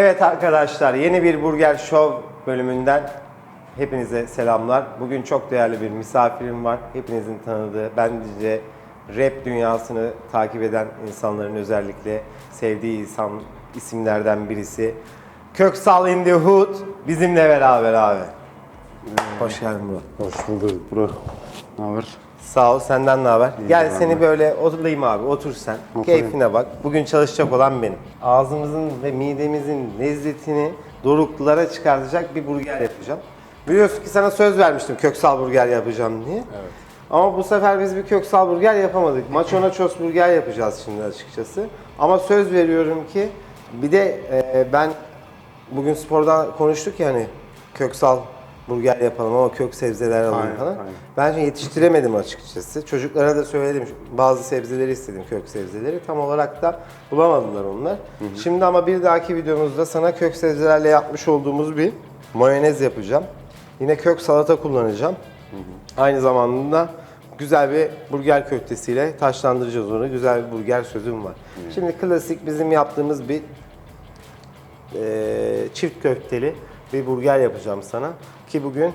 Evet arkadaşlar yeni bir Burger Show bölümünden hepinize selamlar. Bugün çok değerli bir misafirim var. Hepinizin tanıdığı, bence rap dünyasını takip eden insanların özellikle sevdiği insan isimlerden birisi. Köksal in the Hood bizimle beraber abi. Hoş geldin bro. Hoş bulduk bro. Ne haber? Sağ ol senden ne haber? Gel abi. seni böyle oturayım abi otur sen. Oturayım. Keyfine bak. Bugün çalışacak olan benim. Ağzımızın ve midemizin lezzetini doruklara çıkartacak bir burger yapacağım. Biliyorsun ki sana söz vermiştim köksal burger yapacağım diye. Evet. Ama bu sefer biz bir köksal burger yapamadık. Maço nachos burger yapacağız şimdi açıkçası. Ama söz veriyorum ki bir de e, ben bugün spordan konuştuk ya hani köksal burger yapalım ama kök sebzeler alalım Aynen, falan. aynen. Bence yetiştiremedim açıkçası. Çocuklara da söyledim. Bazı sebzeleri istedim, kök sebzeleri. Tam olarak da bulamadılar onlar. Şimdi ama bir dahaki videomuzda sana kök sebzelerle yapmış olduğumuz bir mayonez yapacağım. Yine kök salata kullanacağım. Aynı zamanda güzel bir burger köftesiyle taşlandıracağız onu. Güzel bir burger sözüm var. Şimdi klasik bizim yaptığımız bir eee, çift köfteli bir burger yapacağım sana. Ki bugün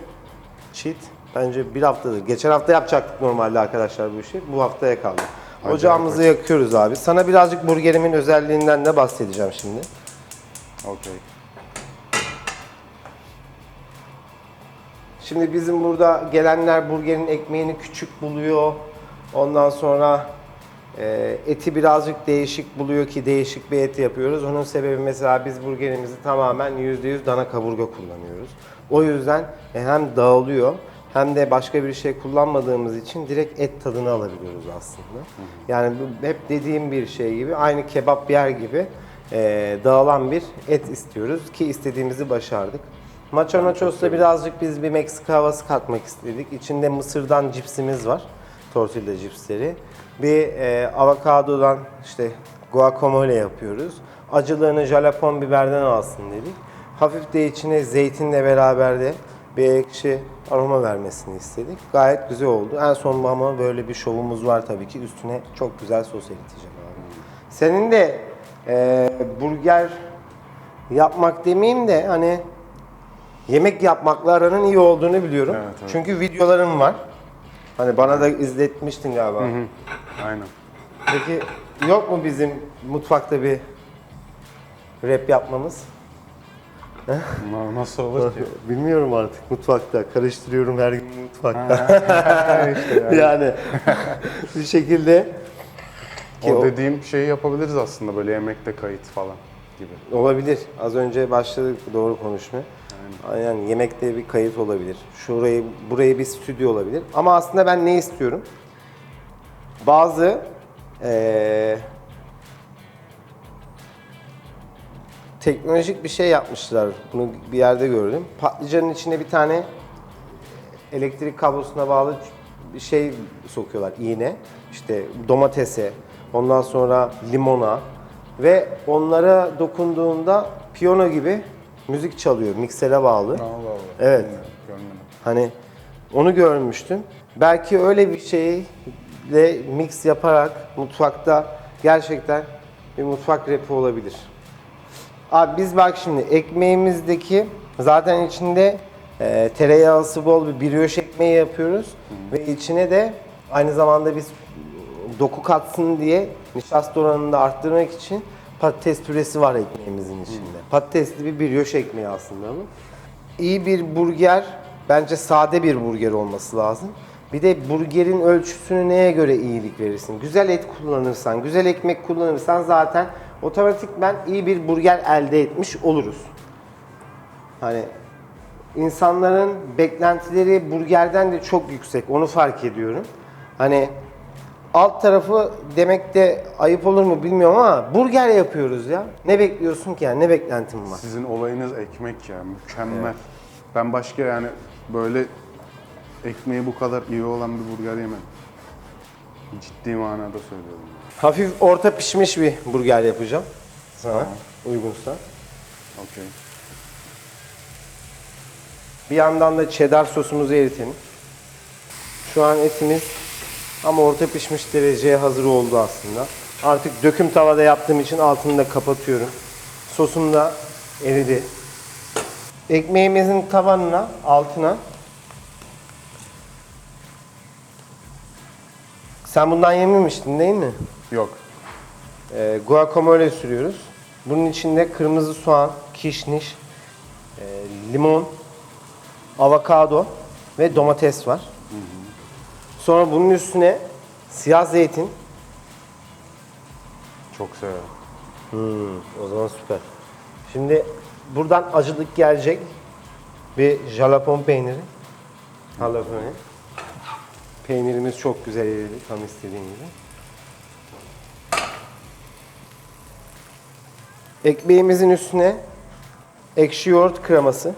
cheat bence bir haftadır. Geçen hafta yapacaktık normalde arkadaşlar bu işi. Bu haftaya kaldı. Ocağımızı yakıyoruz abi. Sana birazcık burgerimin özelliğinden de bahsedeceğim şimdi. Okey. Şimdi bizim burada gelenler burgerin ekmeğini küçük buluyor. Ondan sonra e, eti birazcık değişik buluyor ki değişik bir et yapıyoruz. Onun sebebi mesela biz burgerimizi tamamen %100 dana kaburga kullanıyoruz. O yüzden e, hem dağılıyor hem de başka bir şey kullanmadığımız için direkt et tadını alabiliyoruz aslında. Yani bu hep dediğim bir şey gibi aynı kebap yer gibi e, dağılan bir et istiyoruz ki istediğimizi başardık. Macho Nachos'ta birazcık biz bir Meksika havası katmak istedik. İçinde mısırdan cipsimiz var. Tortilla cipsleri. Bir e, avokadodan işte guacamole yapıyoruz. Acılığını jalapon biberden alsın dedik. Hafif de içine zeytinle beraber de bir ekşi aroma vermesini istedik. Gayet güzel oldu. En son ama böyle bir şovumuz var tabii ki. Üstüne çok güzel sos eriteceğim abi. Senin de e, burger yapmak demeyeyim de hani yemek yapmakla aranın iyi olduğunu biliyorum. Evet, evet. Çünkü videolarım var. Hani bana da izletmiştin galiba. Aynen. Peki yok mu bizim mutfakta bir rap yapmamız? Na- Nasıl olur ki? Bilmiyorum artık mutfakta. Karıştırıyorum her gün mutfakta. işte yani. yani bir şekilde ki O o- dediğim şeyi yapabiliriz aslında böyle yemekte kayıt falan gibi. Olabilir. Az önce başladık doğru konuşmaya. Aynen yemekte bir kayıt olabilir. Şurayı, burayı bir stüdyo olabilir. Ama aslında ben ne istiyorum? Bazı eee, teknolojik bir şey yapmışlar. Bunu bir yerde gördüm. Patlıcanın içine bir tane elektrik kablosuna bağlı bir şey sokuyorlar iğne. İşte domatese, ondan sonra limona ve onlara dokunduğunda piyano gibi müzik çalıyor, miksere bağlı. Allah Allah. Evet. Görmedim. Hani onu görmüştüm. Belki öyle bir şeyle mix yaparak mutfakta gerçekten bir mutfak rapi olabilir. Abi biz bak şimdi ekmeğimizdeki zaten içinde e, tereyağısı bol bir brioche ekmeği yapıyoruz ve içine de aynı zamanda biz doku katsın diye nişasta oranını da arttırmak için patates püresi var ekmeğimizin içinde. Patatesli bir brioche ekmeği aslında bu. İyi bir burger bence sade bir burger olması lazım. Bir de burgerin ölçüsünü neye göre iyilik verirsin? Güzel et kullanırsan, güzel ekmek kullanırsan zaten otomatikmen iyi bir burger elde etmiş oluruz. Hani insanların beklentileri burgerden de çok yüksek. Onu fark ediyorum. Hani alt tarafı demek de ayıp olur mu bilmiyorum ama burger yapıyoruz ya. Ne bekliyorsun ki yani? Ne beklentin var? Sizin olayınız ekmek ya mükemmel. Ben başka yani böyle ekmeği bu kadar iyi olan bir burger yemedim. Ciddi manada söylüyorum. Hafif orta pişmiş bir burger yapacağım. Sana uygunsa. Okey. Bir yandan da cheddar sosumuzu eritelim. Şu an etimiz ama orta pişmiş dereceye hazır oldu aslında. Artık döküm tavada yaptığım için altını da kapatıyorum. Sosunu da eridi. Ekmeğimizin tabanına, altına Sen bundan yememiştin değil mi? Yok. Ee, guacamole sürüyoruz. Bunun içinde kırmızı soğan, kişniş, e, limon, avokado ve domates var. Sonra bunun üstüne siyah zeytin. Çok severim. Hmm, o zaman süper. Şimdi buradan acılık gelecek. Bir jalapon peyniri. Jalapeno. Peynirimiz çok güzel eridi tam istediğim gibi. Ekmeğimizin üstüne ekşi yoğurt kreması.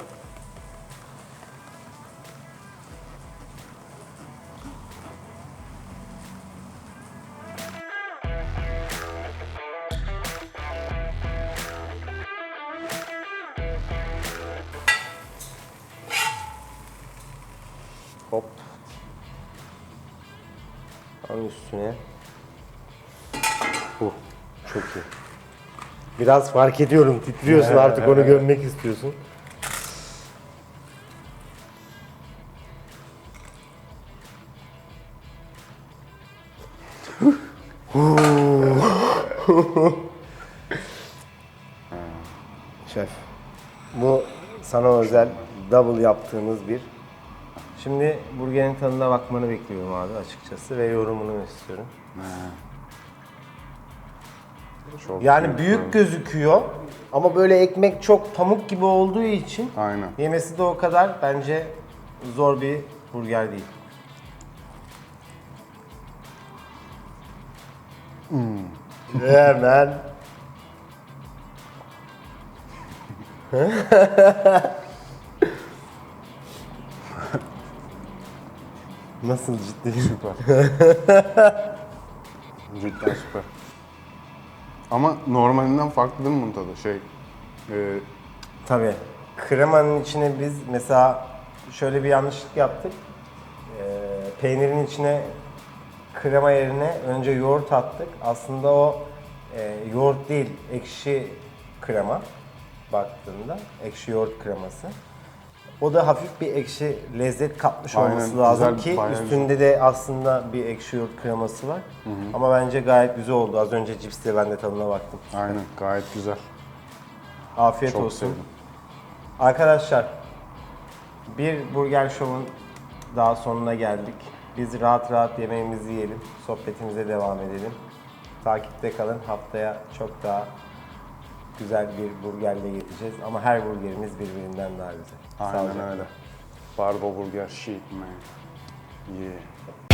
Hop. Tam üstüne. Bu. Çok iyi. Biraz fark ediyorum. Titriyorsun artık onu görmek istiyorsun. Şef. Bu sana özel double yaptığımız bir. Şimdi burgerin tadına bakmanı bekliyorum abi açıkçası ve yorumunu istiyorum. Çok Yani büyük gözüküyor ama böyle ekmek çok pamuk gibi olduğu için Aynen. yemesi de o kadar bence zor bir burger değil. Hemen. Nasıl ciddi? Süper. Cidden süper. Ama normalinden farklı değil mi bunun tadı? Şey, e, Tabii. Kremanın içine biz mesela şöyle bir yanlışlık yaptık. Ee, peynirin içine krema yerine önce yoğurt attık. Aslında o e, yoğurt değil, ekşi krema baktığında. Ekşi yoğurt kreması. O da hafif bir ekşi lezzet katmış Aynen, olması lazım güzel, ki bayağı üstünde de aslında bir ekşi yoğurt kreması var. Ama bence gayet güzel oldu. Az önce cipste ben de tadına baktım. aynen gayet güzel. Afiyet Çok olsun. sevdim. Arkadaşlar, bir burger şovun daha sonuna geldik. Biz rahat rahat yemeğimizi yiyelim, sohbetimize devam edelim. Takipte kalın. Haftaya çok daha güzel bir burgerle geleceğiz. Ama her burgerimiz birbirinden daha güzel. Aynen Sağlıcakla. öyle. Barbo Burger shit man. Yeah.